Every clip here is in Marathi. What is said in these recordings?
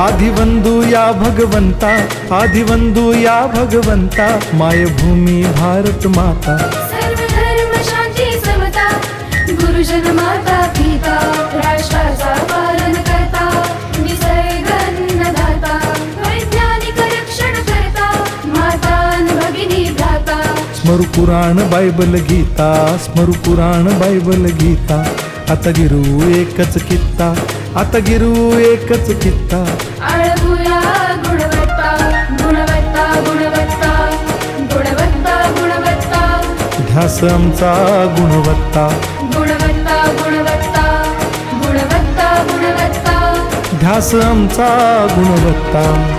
ಆದಿವಂದು ಯಾ ಭಗವಂತ ಆದಿವಂದು ಯಾ ಭಗವಂತ ಮಾಯಭೂಮಿ ಭಾರತ ಮಾತಾ ಸರ್ವಧರ್ಮ ಶಾಂತಿ ಸಮತಾ ಗುರುಜನ माता स्मरु पुराण गीता स्मरु पुराण गीता आता एकच किता आता गिरू एकच कित्ता. आळगुया गुणवत्ता गुणवत्ता गुणवत्ता गुणवत्ता गुणवत्ता. ध्यास आमचा गुणवत्ता. गुणवत्ता गुणवत्ता गुणवत्ता गुणवत्ता. ध्यास आमचा गुणवत्ता.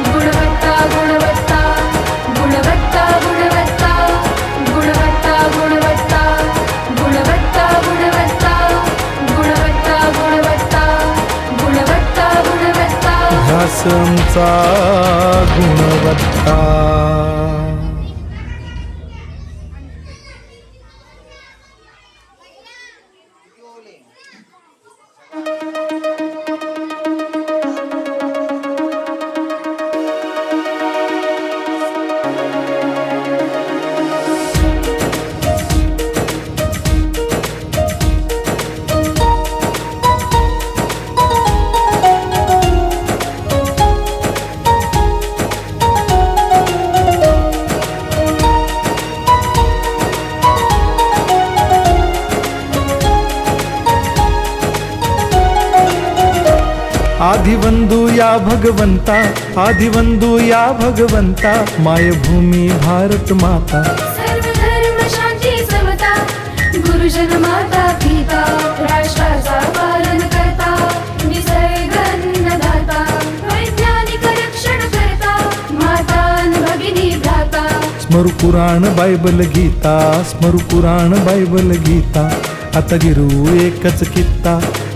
संचा गुणवत्ता. आदिवंदू या भगवंता आदिवंदू या भगवंता मायभूमी भारत माता। सर्व धर्म शांती समता गुरुजन माता पिता राष्ट्राचा पालन करता निसर्ग अन्नदाता वैज्ञानिक रक्षण करता माता अन भगिनी भ्राता। स्मरू पुराण बायबल गीता स्मरू पुराण बायबल गीता आता गिरू एकच कित्ता